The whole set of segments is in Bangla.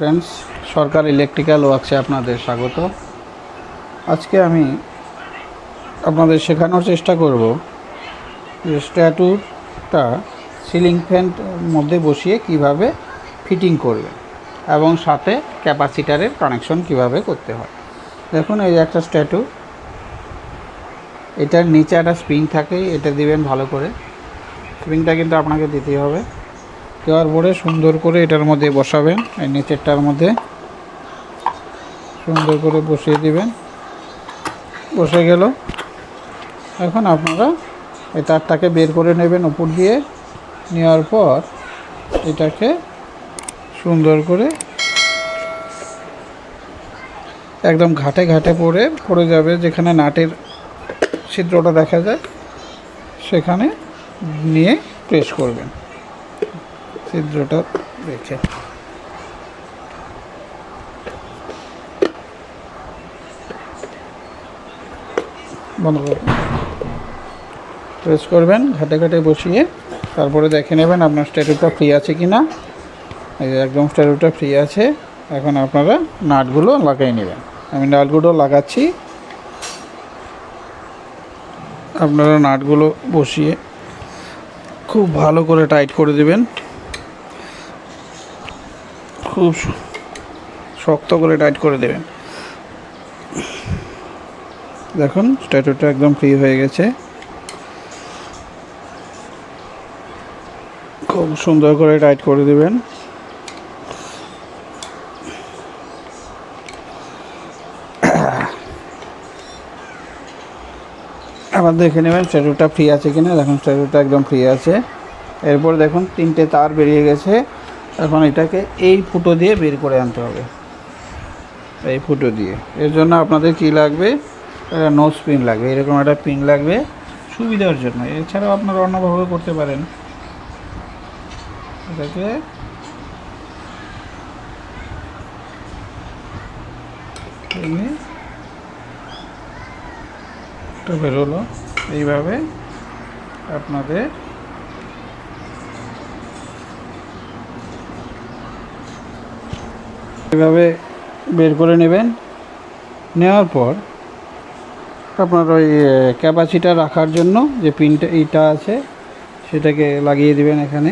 ফ্রেন্ডস সরকার ইলেকট্রিক্যাল ওয়ার্কসে আপনাদের স্বাগত। আজকে আমি আপনাদের শেখানোর চেষ্টা করব যে স্ট্যাটুটা সিলিং ফ্যান মধ্যে বসিয়ে কীভাবে ফিটিং করবে এবং সাথে ক্যাপাসিটারের কানেকশন কীভাবে করতে হয়। দেখুন, এই একটা স্ট্যাটু এটার নিচে একটা স্প্রিং থাকে, এটা দিবেন ভালো করে। স্প্রিংটা কিন্তু আপনাকে দিতেই হবে। দেওয়ার পরে সুন্দর করে এটার মধ্যে বসাবেন, এই নিচেরটার মধ্যে। সুন্দর করে বসিয়ে দিবেন। বসে গেল। এখন আপনারা এই তারটাকে বের করে নেবেন উপর দিয়ে। নেওয়ার পর এটাকে সুন্দর করে একদম ঘাটে ঘাটে পড়ে পড়ে যাবে, যেখানে নাটের ছিদ্রটা দেখা যায়, সেখানে নিয়ে প্রেস করবেন। ছিদ্রটা রেখে। বন্ধ প্রেস করবেন, ঘাটে ঘাটে বসিয়ে, তারপরে দেখে নেবেন আপনার স্ট্যাটুটা ফ্রি আছে কি না একদম স্ট্যাটুটা ফ্রি আছে, এখন আপনারা নাটগুলো লাগাই নেবেন। আমি নাটগুলো লাগাচ্ছি। আপনারা নাটগুলো বসিয়ে খুব ভালো করে টাইট করে দেবেন। খুব শক্ত করে টাইট করে দেবেন। দেখুন স্ট্যাটুটা একদম ফ্রি হয়ে গেছে। খুব সুন্দর করে টাইট করে দেবেন। আবার দেখে নেবেন স্ট্যাটুটা ফ্রি আছে কিনা। দেখুন স্ট্যাটুটা একদম ফ্রি আছে। এরপর দেখুন, তিনটে তার বেরিয়ে গেছে। এখন এটাকে এই ফুটো দিয়ে বের করে আনতে হবে। এই ফুটো দিয়ে। এর জন্য আপনাদের কি লাগবে? একটা নোজ পিন লাগবে। এরকম একটা পিন লাগবে সুবিধার জন্য। এছাড়াও আপনারা অন্যভাবে করতে পারেন। এটাকে বেরোলো। এইভাবে আপনাদের এভাবে বের করে নেবেন। নেওয়ার পর আপনার ওই ক্যাপাসিটা রাখার জন্য যে পিনটা এইটা আছে, সেটাকে লাগিয়ে দিবেন এখানে।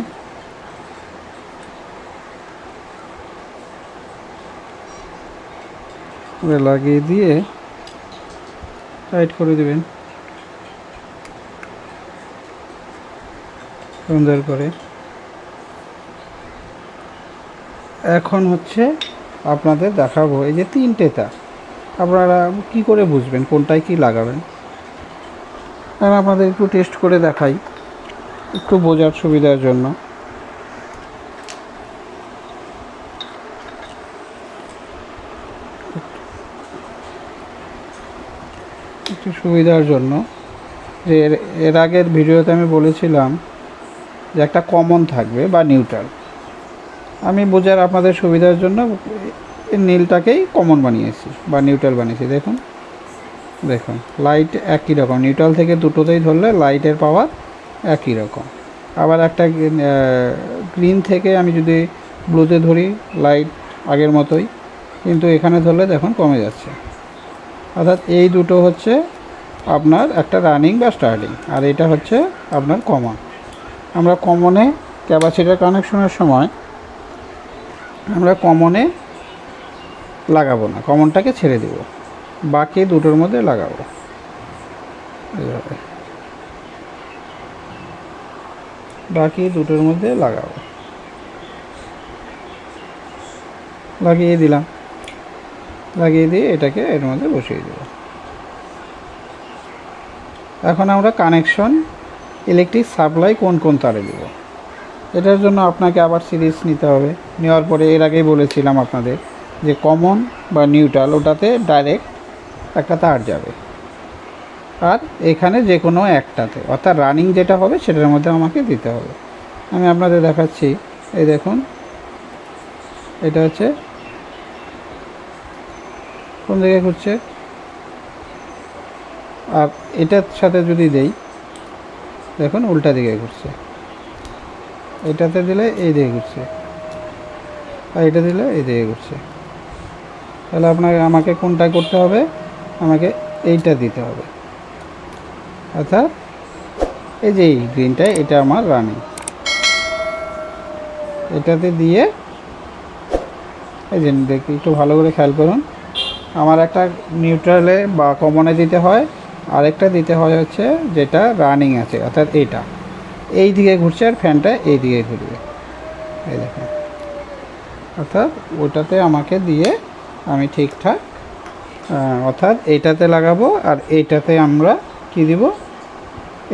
লাগিয়ে দিয়ে টাইট করে দেবেন। সুন্দর করে। এখন হচ্ছে আপনাদের দেখাবো। এই যে তিনটে তার আপনারা কি করে বুঝবেন? কোনটায় কি লাগাবেন? আর আপনাদের একটু টেস্ট করে দেখাই, একটু বোঝার সুবিধার জন্য। একটু সুবিধার জন্য, যে এর আগের ভিডিওতে আমি বলেছিলাম যে একটা কমন থাকবে বা নিউট্রাল আমি বোঝার আপনাদের সুবিধার জন্য নীলটাকেই কমন বানিয়েছি বা নিউট্রাল বানিয়েছি, দেখুন। দেখুন লাইট একই রকম। নিউট্রাল থেকে দুটোতেই ধরলে লাইটের পাওয়ার একই রকম। আবার একটা গ্রিন থেকে আমি যদি ব্লুতে ধরি লাইট আগের মতোই, কিন্তু এখানে ধরলে দেখুন কমে যাচ্ছে। অর্থাৎ এই দুটো হচ্ছে আপনার একটা রানিং বা স্টার্টিং আর এটা হচ্ছে আপনার কমন আমরা কমনে ক্যাপাসিটার কানেকশনের সময় আমরা কমনে লাগাবো না, কমনটাকে ছেড়ে দেব। বাকি দুটোর মধ্যে লাগাবো। বাকি দুটোর মধ্যে লাগাবো। লাগিয়ে দিলাম। লাগিয়ে দিয়ে এটাকে এর মধ্যে বসিয়ে দেব। এখন আমরা কানেকশন ইলেকট্রিক সাপ্লাই কোন কোন তারে দেব। এটার জন্য আপনাকে আবার সিরিজ নিতে হবে। নেওয়ার পরে এর আগেই বলেছিলাম আপনাদের। যে কমন বা নিউট্রাল ওটাতে ডাইরেক্ট একটা তার যাবে। আর এখানে যে কোনো একটাতে, অর্থাৎ রানিং যেটা হবে, সেটার মধ্যে আমাকে দিতে হবে। আমি আপনাদের দেখাচ্ছি, এই দেখুন, এটা হচ্ছে, কোন দিকে ঘুরছে? আর এটার সাথে যদি দেই, দেখুন, উল্টা দিকে ঘুরছে। এটাতে দিলে এই দিকে ঘুরছে। আর এটা দিলে এই দিকে ঘুরছে। তাহলে আপনাকে, আমাকে কোনটা করতে হবে? আমাকে এইটা দিতে হবে। অর্থাৎ এই যে এই গ্রিনটা এটা আমার রানিং এটাতে দিয়ে, এই যে দেখি, একটু ভালো করে খেয়াল করুন। আমার একটা নিউট্রালে বা কমনে দিতে হয়, আরেকটা দিতে হয় হচ্ছে যেটা রানিং আছে, অর্থাৎ এইটা এই দিকে ঘুরছে আর ফ্যানটা এই দিকে ঘুরবে। এই দেখেন। অর্থাৎ ওটাতে আমাকে দিয়ে আমি ঠিকঠাক অর্থাৎ এইটাতে লাগাবো আর এইটাতে আমরা কি দিব?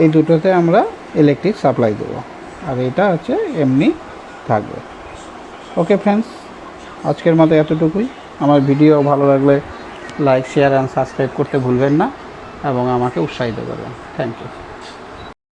এই দুটোতে আমরা ইলেকট্রিক সাপ্লাই দেবো। আর এটা হচ্ছে এমনি থাকবে। ওকে ফ্রেন্ডস আজকের মতো এতটুকুই। আমার ভিডিও ভালো লাগলে লাইক শেয়ার অ্যান্ড সাবস্ক্রাইব করতে ভুলবেন না এবং আমাকে উৎসাহিত করবেন। Thank you